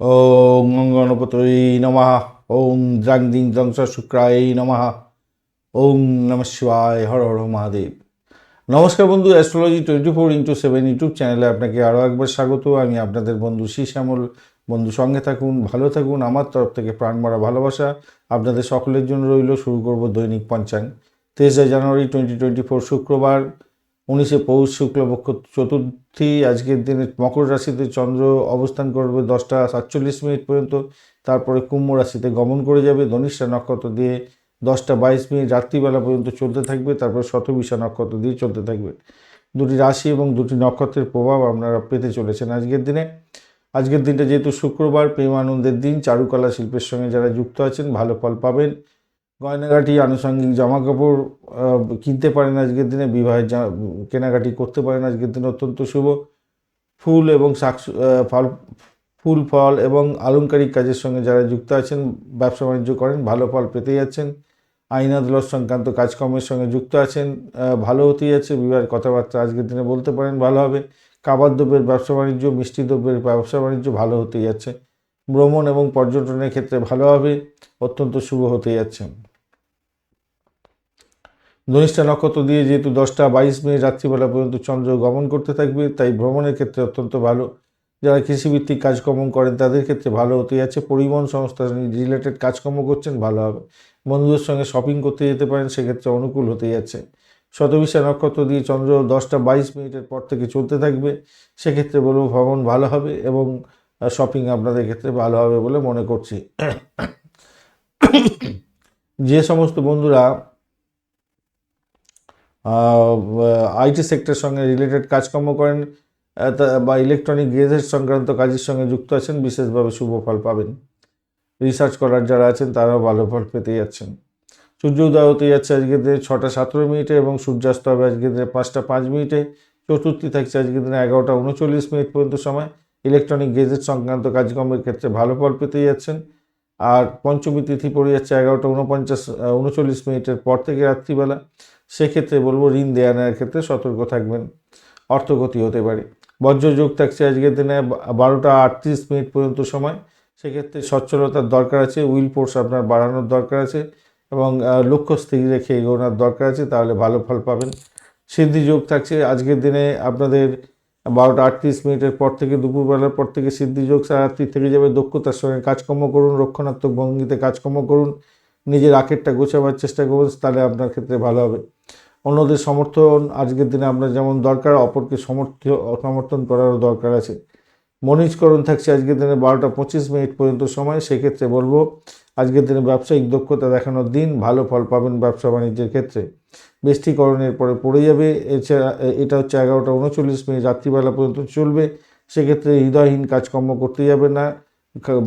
ওং গণপতই নমঃ। ওং দ্রাং দিং দংস শুক্রায় নমঃ। ওং নম শিবায় হর হর মহাদেব। নমস্কার বন্ধু astrology twenty four into seven YouTube চ্যানেলে আপনাকে আরও একবার স্বাগত। আমি আপনাদের বন্ধু শ্রী শ্যামল বন্ধু, সঙ্গে থাকুন, ভালো থাকুন। আমার তরফ থেকে প্রাণ মারা ভালোবাসা আপনাদের সকলের জন্য রইল। শুরু করব দৈনিক পঞ্চাঙ্গ তেইশে জানুয়ারি টোয়েন্টি টোয়েন্টি ফোর শুক্রবার। উনিশে পৌষ শুক্লপক্ষ চতুর্থী, আজকের দিনে মকর রাশিতে চন্দ্র অবস্থান করবে দশটা সাতচল্লিশ মিনিট পর্যন্ত। তারপরে কুম্ভ রাশিতে গমন করে যাবে। ধনিষ্ঠা নক্ষত্র দিয়ে দশটা বাইশ মিনিট রাত্রিবেলা পর্যন্ত চলতে থাকবে। তারপর শতবিশা নক্ষত্র দিয়ে চলতে থাকবে। দুটি রাশি এবং দুটি নক্ষত্রের প্রভাব আপনারা পেতে চলেছেন আজকের দিনে। আজকের দিনটা যেহেতু শুক্রবার প্রেম আনন্দের দিন, চারুকলা শিল্পের সঙ্গে যারা যুক্ত আছেন, ভালো ফল পাবেন। গয়নাগাটি আনুষঙ্গিক জামা কাপড় কিনতে পারেন আজকের দিনে, বিবাহের কেনাকাটি করতে পারেন আজকের দিনে অত্যন্ত শুভ। ফুল এবং শাক ফল, ফুল, ফল এবং আলংকারিক কাজের সঙ্গে যারা যুক্ত আছেন, ব্যবসা বাণিজ্য করেন, ভালো ফল পেতে যাচ্ছেন। আইন আদালত সংক্রান্ত কাজকর্মের সঙ্গে যুক্ত আছেন ভালো হতেই যাচ্ছে, বিবাহের কথাবার্তা আজকের দিনে বলতে পারেন ভালো হবে। খাবার দ্রব্যের ব্যবসা বাণিজ্য, মিষ্টি দ্রব্যের ব্যবসা বাণিজ্য ভালো হতে যাচ্ছে। ভ্রমণ এবং পর্যটনের ক্ষেত্রে ভালো হবে, অত্যন্ত শুভ হতে যাচ্ছে। ধনিষ্ঠা নক্ষত্র দিয়ে যেহেতু দশটা বাইশ মিনিট রাত্রিবেলা পর্যন্ত চন্দ্র গমন করতে থাকবে, তাই ভ্রমণের ক্ষেত্রে অত্যন্ত ভালো। যারা কৃষিভিত্তিক কাজকর্ম করেন, তাদের ক্ষেত্রে ভালো হতে যাচ্ছে। পরিবহন সংস্থা রিলেটেড কাজকর্ম করছেন, ভালো হবে। বন্ধুদের সঙ্গে শপিং করতে যেতে পারেন, সেক্ষেত্রে অনুকূল হতে যাচ্ছে। শতবিশা নক্ষত্র দিয়ে চন্দ্র দশটা বাইশ মিনিটের পর থেকে চলতে থাকবে, সেক্ষেত্রে বলব ভ্রমণ ভালো হবে এবং শপিং আপনাদের ক্ষেত্রে ভালো হবে বলে মনে করছি। যে সমস্ত বন্ধুরা আইটি সেক্টরের সঙ্গে রিলেটেড কাজকর্ম করেন বা ইলেকট্রনিক গেজেট সংক্রান্ত কাজের সঙ্গে যুক্ত আছেন, বিশেষভাবে শুভ ফল পাবেন। রিসার্চ করার যারা আছেন, তারাও ভালো ফল পেতে যাচ্ছেন। সূর্য উদয় হতে যাচ্ছে আজকের দিনে ছটা সতেরো মিনিটে এবং সূর্যাস্ত হবে আজকের দিনে পাঁচটা পাঁচ মিনিটে। চতুর্থী থাকছে আজকের দিনে এগারোটা উনচল্লিশ মিনিট পর্যন্ত সময়। ইলেকট্রনিক গেজেট সংক্রান্ত কাজকর্মের ক্ষেত্রে ভালো ফল পেতে যাচ্ছেন। আর পঞ্চমী তিথি পড়ে যাচ্ছে এগারোটা উনপঞ্চাশ উনচল্লিশ মিনিটের পর থেকে রাত্রিবেলা। সেক্ষেত্রে বলব ঋণ দেয়া নেওয়ার ক্ষেত্রে সতর্ক থাকবেন। অর্থগতি হতে পারে। বজ্র যোগ থাকছে আজকের দিনে, বারোটা আটত্রিশ মিনিট পর্যন্ত সময়। সেক্ষেত্রে সচ্ছলতার দরকার আছে, উইল ফোর্স আপনার বাড়ানোর দরকার আছে এবং লক্ষ্য স্থির রেখে এগোনোর দরকার আছে, তাহলে ভালো ফল পাবেন। সিদ্ধি যোগ থাকছে আজকের দিনে, আপনাদের বারোটা আটত্রিশ মিনিটের পর থেকে, দুপুরবেলার পর থেকে সিদ্ধি যোগ সারাত্রি থেকে যাবে, দক্ষতার সঙ্গে কাজকর্ম করুন, রক্ষণাত্মক ভঙ্গিতে কাজকর্ম করুন, নিজের আখেরটা গোছাবার চেষ্টা করুন, তাহলে আপনার ক্ষেত্রে ভালো হবে। অন্যদের সমর্থন, আজকের দিনে আপনার যেমন দরকার, অপরকে সমর্থ, সমর্থন করারও দরকার আছে। মনিজকরণ থাকছে আজকের দিনে বারোটা পঁচিশ মিনিট পর্যন্ত সময়, সেক্ষেত্রে বলব আজকের দিনে ব্যবসায়িক দক্ষতা দেখানোর দিন, ভালো ফল পাবেন ব্যবসা বাণিজ্যের ক্ষেত্রে। বৃষ্টিকরণের পরে পড়ে যাবে, এছাড়া এটা হচ্ছে এগারোটা উনচল্লিশ মিনিট, রাত্রিবেলা পর্যন্ত চলবে। সেক্ষেত্রে হৃদয়হীন কাজকর্ম করতে যাবে না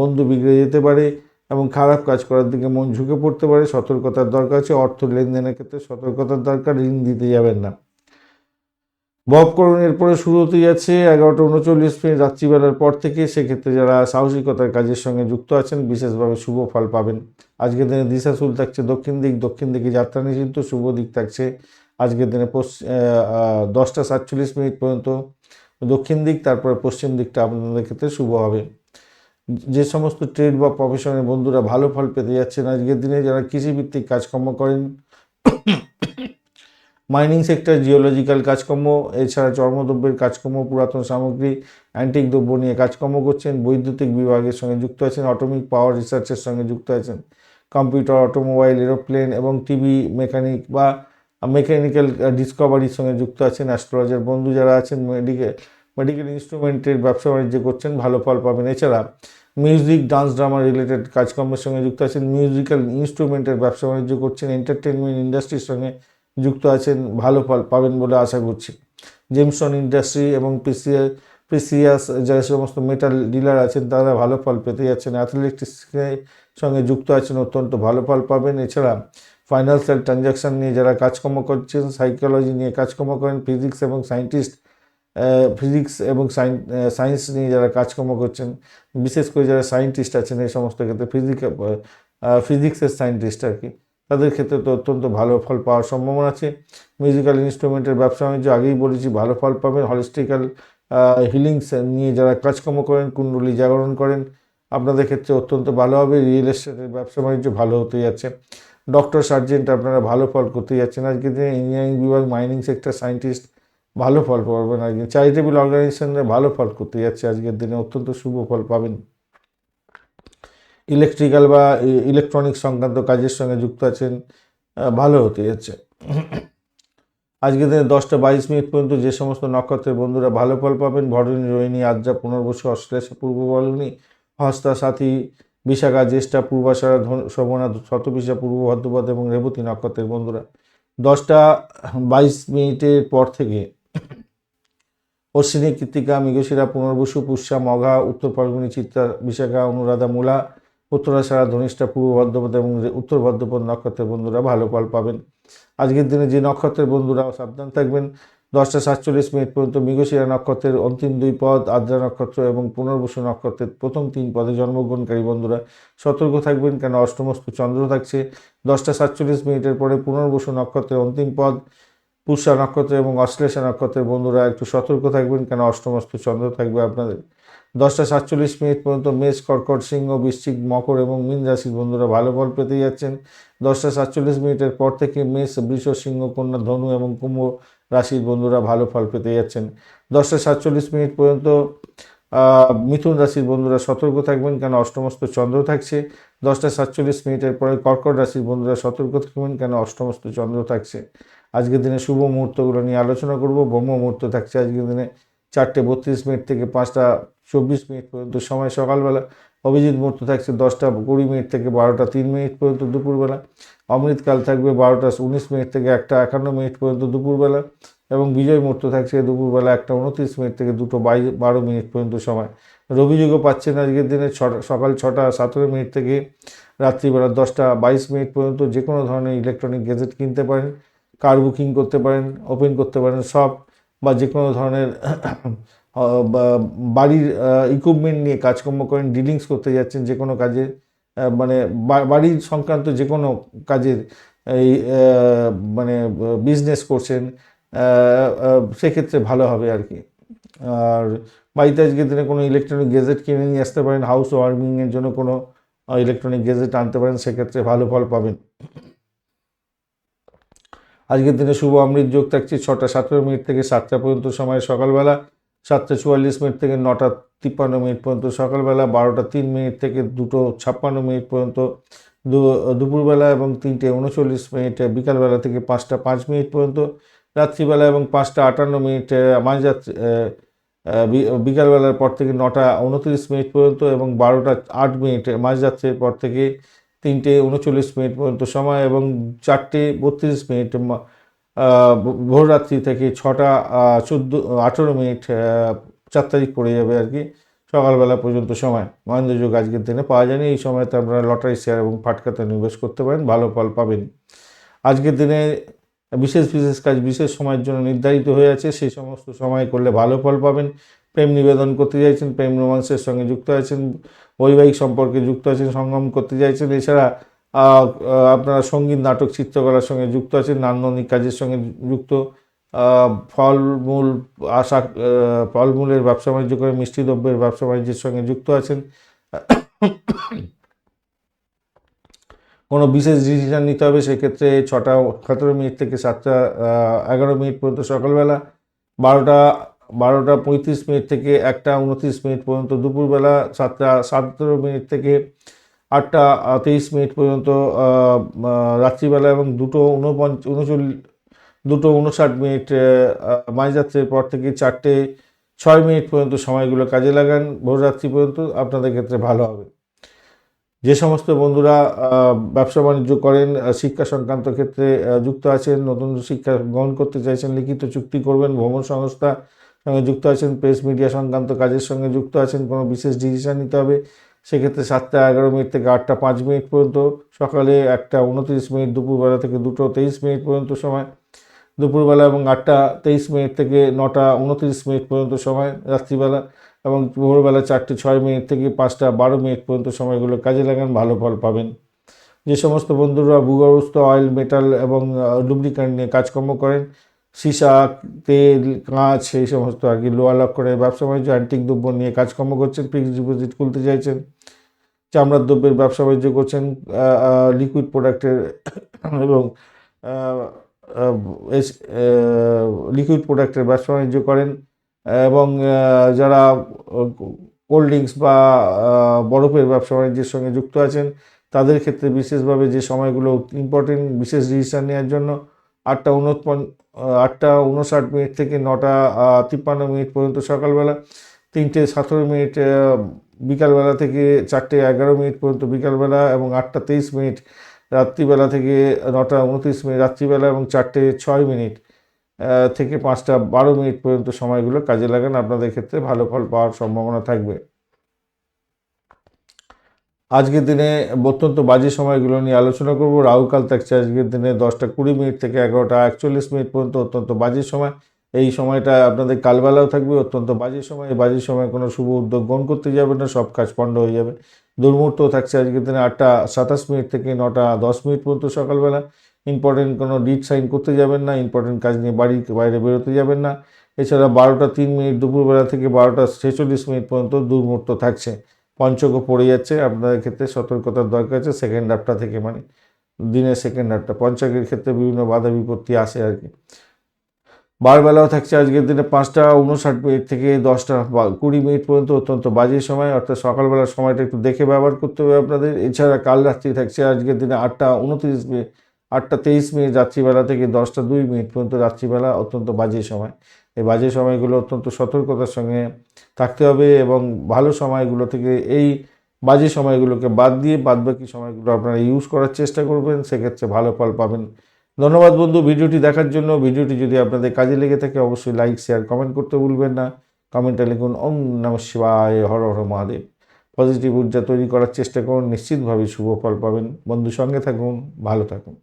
বন্ধু বিগড়ে যেতে পারে। এবং খারাপ কাজ করার দিকে মন ঝুঁকে পড়তে পারে, সতর্কতার দরকার আছে, অর্থ লেনদেনের ক্ষেত্রে সতর্কতার দরকার, ঋণ দিতে যাবেন না। ববকরণের এরপরে শুরু হতে যাচ্ছে এগারোটা উনচল্লিশ মিনিট, রাত্রিবেলার পর থেকে সেক্ষেত্রে যারা সাহসিকতার কাজের সঙ্গে যুক্ত আছেন, বিশেষভাবে শুভ ফল পাবেন। আজকের দিনে দিশাশুল থাকছে দক্ষিণ দিক, দক্ষিণ দিকে যাত্রা নিষিদ্ধ, শুভ দিক থাকছে আজকের দিনে পশ্চিম দশটা সাতচল্লিশ মিনিট পর্যন্ত দক্ষিণ দিক, তারপরে পশ্চিম দিকটা আপনাদের ক্ষেত্রে শুভ হবে। যে সমস্ত ট্রেড বা প্রফেশনের বন্ধুরা ভালো ফল পেতে যাচ্ছেন আজকের দিনে যারা কৃষিভিত্তিক কাজকর্ম করেন মাইনিং সেক্টর জিওলজিক্যাল কাজকর্ম, এছাড়া চর্মদ্রব্যের কাজকর্ম, পুরাতন সামগ্রী অ্যান্টিক দ্রব্য নিয়ে কাজকর্ম করছেন, বৈদ্যুতিক বিভাগের সঙ্গে যুক্ত আছেন অটোমিক পাওয়ার রিসার্চের সঙ্গে যুক্ত আছেন কম্পিউটার অটোমোবাইল এরোপ্লেন এবং টিভি মেকানিক বা মেকানিক্যাল ডিসকভারির সঙ্গে যুক্ত আছেন অ্যাস্ট্রোলজার বন্ধু যারা আছেন মেডিকেল মেডিকেল ইনস্ট্রুমেন্টের ব্যবসা বাণিজ্য করছেন, ভালো ফল পাবেন। এছাড়া মিউজিক ডান্স ড্রামা রিলেটেড কাজকর্মের সঙ্গে যুক্ত আছেন মিউজিক্যাল ইনস্ট্রুমেন্টের ব্যবসা বাণিজ্য করছেন এন্টারটেনমেন্ট ইন্ডাস্ট্রির সঙ্গে যুক্ত আছেন, ভালো ফল পাবেন বলে আশা করছি। জেমসন ইন্ডাস্ট্রি এবং পিসিআ পিসিএস যারা সমস্ত মেটাল ডিলার আছেন, তারা ভালো ফল পেতে যাচ্ছেন। অ্যাথলেটিক্সের সঙ্গে যুক্ত আছেন, অত্যন্ত ভালো ফল পাবেন। এছাড়া ফাইন্যান্সিয়াল ট্রানজাকশন নিয়ে যারা কাজকর্ম করছেন সাইকোলজি নিয়ে কাজকর্ম করেন ফিজিক্স এবং সায়েন্টিস্ট ফিজিক্স এবং সায়েন্স নিয়ে যারা কাজকর্ম করছেন, বিশেষ করে যারা সায়েন্টিস্ট আছেন এই সমস্ত ক্ষেত্রে ফিজিক ফিজিক্সের সায়েন্টিস্ট আর কি, তাদের ক্ষেত্রে তো অত্যন্ত ভালো ফল পাওয়ার সম্ভাবনা আছে। মিউজিক্যাল ইনস্ট্রুমেন্টের ব্যবসা বাণিজ্য, আগেই বলেছি, ভালো ফল পাবেন। হলিস্টিক্যাল হিলিংস নিয়ে যারা কাজকর্ম করেন, কুণ্ডলী জাগরণ করেন, আপনাদের ক্ষেত্রে অত্যন্ত ভালো হবে। রিয়েল এস্টেটের ব্যবসা বাণিজ্য ভালো হতে যাচ্ছে। ডক্টর সার্জেন্ট আপনারা ভালো ফল করতে যাচ্ছেন। আজকের দিনে ইঞ্জিনিয়ারিং বিভাগ মাইনিং সেক্টর সায়েন্টিস্ট ভালো ফল পাবেন আজকে চ্যারিটেবল অর্গানাইজেশনে ভালো ফল করতে যাচ্ছে আজকের দিনে, অত্যন্ত শুভ ফল পাবেন। ইলেকট্রিক্যাল বা ইলেকট্রনিক সংক্রান্ত কাজের সঙ্গে যুক্ত আছেন ভালো হতে যাচ্ছে। আজকের দিনে দশটা বাইশ মিনিট পর্যন্ত যে সমস্ত নক্ষত্রের বন্ধুরা ভালো ফল পাবেন, ভরণী, রোহিণী, আদ্রা, পুনর্বসু অশ্লেষা পূর্ব বলনী হস্তা, সাথী, বিশাখা, জ্যেষ্ঠা ধন শোভনা শতবিশা পূর্ব ভদ্রপদ এবং রেবতী নক্ষত্রের বন্ধুরা। দশটা বাইশ মিনিটের পর থেকে অশ্বিনী, কৃত্তিকা, মৃগশিরা, পুনর্বসু, পুষ্যা মঘা উত্তর ফাল্গুনী, চিত্রা, বিশাখা, অনুরাধা, মূলা উত্তরাষাঢ়া ধনিষ্ঠা, পূর্ব ভদ্রপদ এবং উত্তর ভদ্রপদ নক্ষত্রের বন্ধুরা ভালো ফল পাবেন। আজকের দিনে যে নক্ষত্রের বন্ধুরা সাবধান থাকবেন। দশটা সাতচল্লিশ মিনিট পর্যন্ত মৃগশিরা নক্ষত্রের অন্তিম দুই পদ, আদ্রা নক্ষত্র এবং পুনর্বসু নক্ষত্রের প্রথম তিন পদে জন্মগ্রহণকারী বন্ধুরা সতর্ক থাকবেন, কেন অষ্টমস্তু চন্দ্র থাকছে। দশটা সাতচল্লিশ মিনিটের পরে পুনর্বসু নক্ষত্রের অন্তিম পদ পুষা নক্ষত্র এবং অশ্লেষা নক্ষত্রের বন্ধুরা একটু সতর্ক থাকবেন, কেন অষ্টমস্তু চন্দ্র থাকবে আপনাদের। দশটা সাতচল্লিশ মিনিট পর্যন্ত মেষ, কর্কট, সিংহ, বৃশ্চিক, মকর এবং মীন রাশির বন্ধুরা ভালো ফল পেতে যাচ্ছেন। দশটা সাতচল্লিশ মিনিটের পর থেকে মেষ, বৃষ, সিংহ, কন্যা, ধনু এবং কুম্ভ রাশির বন্ধুরা ভালো ফল পেতে যাচ্ছেন। দশটা সাতচল্লিশ মিনিট পর্যন্ত মিথুন রাশির বন্ধুরা সতর্ক থাকবেন, কেন অষ্টমস্ত চন্দ্র থাকছে। দশটা সাতচল্লিশ মিনিটের পরে কর্কট রাশির বন্ধুরা সতর্ক থাকবেন, কেন অষ্টমস্ত চন্দ্র থাকছে। আজকের দিনে শুভ মুহূর্তগুলো নিয়ে আলোচনা করব। ব্রহ্ম মুহূর্ত থাকছে আজকের দিনে চারটে বত্রিশ মিনিট থেকে পাঁচটা চব্বিশ মিনিট পর্যন্ত সময় সকালবেলা। অভিজিৎ মুহূর্ত থাকছে দশটা কুড়ি মিনিট থেকে বারোটা তিন মিনিট পর্যন্ত দুপুরবেলা। অমৃতকাল থাকবে বারোটা উনিশ মিনিট থেকে একটা একান্ন মিনিট পর্যন্ত দুপুরবেলা। এবং বিজয় মুহূর্ত থাকছে দুপুরবেলা একটা উনত্রিশ মিনিট থেকে দুটো বাই বারো মিনিট পর্যন্ত সময়। রবিযোগও পাচ্ছেন আজকের দিনে ছটা, সকাল ছটা সতেরো মিনিট থেকে রাত্রিবেলা দশটা বাইশ মিনিট পর্যন্ত। যে কোনো ধরনের ইলেকট্রনিক গেজেট কিনতে পারেন। কার বুকিং করতে পারেন, ওপেন করতে পারেন, সব বা যে কোনো ধরনের বাড়ির ইকুইপমেন্ট নিয়ে কাজকর্ম করেন ডিলিংস করতে যাচ্ছেন যে কোনো কাজে মানে বাড়ির সংক্রান্ত যে কোনো কাজের এই মানে বিজনেস করছেন সেক্ষেত্রে ভালো হবে আর কি। আর বাড়িতে আজকের দিনে কোনো ইলেকট্রনিক গেজেট কিনে নিয়ে আসতে পারেন হাউস ওয়ার্মিংয়ের জন্য কোনো ইলেকট্রনিক গেজেট আনতে পারেন, সেক্ষেত্রে ভালো ফল পাবেন। আজকের দিনে শুভ অমৃত যোগ থাকছে ছটা সতেরো মিনিট থেকে সাতটা পর্যন্ত সময় সকালবেলা, সাতটা চুয়াল্লিশ মিনিট থেকে নটা তিপ্পান্ন মিনিট পর্যন্ত সকালবেলা, বারোটা তিন মিনিট থেকে দুটো ছাপ্পান্ন মিনিট পর্যন্ত দুপুরবেলা এবং তিনটে উনচল্লিশ মিনিট, বিকালবেলা থেকে পাঁচটা পাঁচ মিনিট পর্যন্ত, রাত্রিবেলা এবং পাঁচটা আটান্ন মিনিট মাঝরাত্রি বিকালবেলার পর থেকে নটা উনত্রিশ মিনিট পর্যন্ত এবং বারোটা আট মিনিট মাঝরাত্রির পর থেকে তিনটে উনচল্লিশ মিনিট পর্যন্ত সময় এবং চারটে বত্রিশ মিনিট ভোররাত্রি থেকে ছটা চোদ্দ, আঠেরো মিনিট চার তারিখ পড়ে যাবে আর কি। সকালবেলা পর্যন্ত সময়। মহেন্দ্র যোগ আজকের দিনে পাওয়া যায়নি। এই সময়তে আপনারা লটারি, শেয়ার এবং ফাটকাতে নিবেশ করতে পারেন। ভালো ফল পাবেন। আজকের দিনে বিশেষ বিশেষ কাজ, বিশেষ সময়ের জন্য নির্ধারিত হয়ে আছে। সেই সমস্ত সময় করলে ভালো ফল পাবেন। প্রেম নিবেদন করতে চাইছেন, প্রেম রোমান্সের সঙ্গে যুক্ত আছেন, বৈবাহিক সম্পর্কে যুক্ত আছেন, সঙ্গম করতে চাইছেন। এছাড়া আপনারা সংগীত, নাটক, চিত্রকলার সঙ্গে যুক্ত আছেন, নান্দনিক কাজের সঙ্গে যুক্ত ফলমূল আশা ফলমূলের ব্যবসা বাণিজ্য করে, মিষ্টি দ্রব্যের ব্যবসা বাণিজ্যের সঙ্গে যুক্ত আছেন। কোনো বিশেষ ডিসিশন নিতে হবে, সেক্ষেত্রে ছটা, সতেরো মিনিট থেকে সাতটা এগারো মিনিট পর্যন্ত সকালবেলা। বারোটা বারোটা পঁয়ত্রিশ মিনিট থেকে একটা উনত্রিশ মিনিট পর্যন্ত, দুপুরবেলা সাতটা সতেরো মিনিট থেকে আটটা তেইশ মিনিট পর্যন্ত রাত্রিবেলা এবং দুটো উনপঞ্চ, উনচল্লিশ, দুটো উনষাট মিনিট মাঝরাত্রের পর থেকে চারটে, ছয় মিনিট পর্যন্ত সময়গুলো কাজে লাগান। ভোররাত্রি পর্যন্ত আপনাদের ক্ষেত্রে ভালো হবে। যে সমস্ত বন্ধুরা ব্যবসা বাণিজ্য করেন শিক্ষা সংক্রান্ত ক্ষেত্রে যুক্ত আছেন, নতুন শিক্ষা গ্রহণ করতে চাইছেন, লিখিত চুক্তি করবেন, ভ্রমণ সংস্থা সঙ্গে যুক্ত আছেন প্রেস মিডিয়া সংক্রান্ত কাজের সঙ্গে যুক্ত আছেন, কোনো বিশেষ ডিসিশন নিতে হবে। সেক্ষেত্রে সাতটা এগারো মিনিট থেকে আটটা পাঁচ মিনিট পর্যন্ত, সকালে একটা উনত্রিশ মিনিট, দুপুরবেলা থেকে দুটো তেইশ মিনিট পর্যন্ত সময়, দুপুরবেলা এবং আটটা তেইশ মিনিট থেকে নটা উনত্রিশ মিনিট পর্যন্ত সময় রাত্রিবেলা এবং ভোরবেলা চারটে ছয় মিনিট থেকে পাঁচটা বারো মিনিট পর্যন্ত সময়গুলো কাজে লাগান, ভালো ফল পাবেন। যে সমস্ত বন্ধুরা ভূগর্ভস্থ অয়েল মেটাল এবং ডুপ্লিকেট নিয়ে কাজকর্ম করেন সীসা, তেল, কাঁচ এই সমস্ত আর কি, লোহা লক্ষ্যণের ব্যবসা বাণিজ্য অ্যান্টিক দ্রব্য নিয়ে কাজকর্ম করছেন ফিক্সড ডিপোজিট খুলতে চাইছেন, চামড়ার দ্রব্যের ব্যবসা বাণিজ্য করছেন লিকুইড প্রোডাক্টের এবং লিকুইড প্রোডাক্টের ব্যবসা বাণিজ্য করেন, এবং যারা কোল্ড ড্রিঙ্কস বা বরফের ব্যবসা বাণিজ্যের সঙ্গে যুক্ত আছেন, তাদের ক্ষেত্রে বিশেষভাবে যে সময়গুলো ইম্পর্টেন্ট বিশেষ ডিসিশন নেওয়ার জন্য আটটা উনপন আটটা উনষাট মিনিট থেকে নটা তিপ্পান্ন মিনিট পর্যন্ত সকালবেলা, তিনটে সতেরো মিনিট বিকালবেলা থেকে চারটে এগারো মিনিট পর্যন্ত বিকালবেলা এবং আটটা তেইশ মিনিট রাত্রিবেলা থেকে নটা উনত্রিশ মিনিট রাত্রিবেলা এবং চারটে ছয় মিনিট থেকে পাঁচটা বারো মিনিট পর্যন্ত সময়গুলো কাজে লাগান। আপনাদের ক্ষেত্রে ভালো ফল পাওয়ার সম্ভাবনা থাকবে। আজকের দিনে অত্যন্ত বাজে সময়গুলো নিয়ে আলোচনা করব। রাহুকাল থাকছে আজকের দিনে দশটা কুড়ি মিনিট থেকে এগারোটা একচল্লিশ মিনিট পর্যন্ত অত্যন্ত বাজে সময়। এই সময়টা আপনাদের কালবেলাও থাকবে, অত্যন্ত বাজে সময়। এই বাজে সময় কোনো শুভ উদ্যোগ গ্রহণ করতে যাবে না, সব কাজ পণ্ড হয়ে যাবে। দুর্মুহূর্ত থাকছে আজকের দিনে আটটা সাতাশ মিনিট থেকে নটা দশ মিনিট পর্যন্ত সকালবেলা। ইম্পর্টেন্ট কোনো ডিট সাইন করতে যাবেন না ইম্পর্টেন্ট কাজ নিয়ে বাড়ির বাইরে বেরোতে যাবেন না। এছাড়া বারোটা তিন মিনিট দুপুরবেলা থেকে বারোটা ছেচল্লিশ মিনিট পর্যন্ত দুর্মুহূর্ত থাকছে। পঞ্চকও পড়ে যাচ্ছে, আপনাদের ক্ষেত্রে সতর্কতার দরকার আছে সেকেন্ড হাফটা থেকে মানে দিনের সেকেন্ড হাফটা পঞ্চকের ক্ষেত্রে বিভিন্ন বাধা বিপত্তি আসে আর কি। বারবেলাও থাকছে আজকের দিনে পাঁচটা উনষাট মিনিট থেকে দশটা বা কুড়ি মিনিট পর্যন্ত অত্যন্ত বাজে সময়, অর্থাৎ সকালবেলার সময়টা একটু দেখে ব্যবহার করতে হবে আপনাদের। এছাড়া কাল রাত্রি থাকছে আজকের দিনে আটটা উনত্রিশ মিনিট, আটটা তেইশ মিনিট রাত্রিবেলা থেকে দশটা দুই মিনিট পর্যন্ত রাত্রিবেলা অত্যন্ত বাজে সময়। এই বাজে সময়গুলো অত্যন্ত সতর্কতার সঙ্গে থাকতে হবে এবং ভালো সময়গুলো থেকে এই বাজে সময়গুলোকে বাদ দিয়ে বাদ বাকি সময়গুলো আপনারা ইউজ করার চেষ্টা করবেন, সেক্ষেত্রে ভালো ফল পাবেন। ধন্যবাদ বন্ধু, ভিডিওটি দেখার জন্য। ভিডিওটি যদি আপনাদের কাজে লেগে থাকে, অবশ্যই লাইক শেয়ার কমেন্ট করতে ভুলবেন না। কমেন্টে লিখুন, ওম নম শিবায়, হর হর মহাদেব। পজিটিভ ঊর্জা তৈরি করার চেষ্টা করুন, নিশ্চিতভাবে শুভ ফল পাবেন। বন্ধু, সঙ্গে থাকুন, ভালো থাকুন।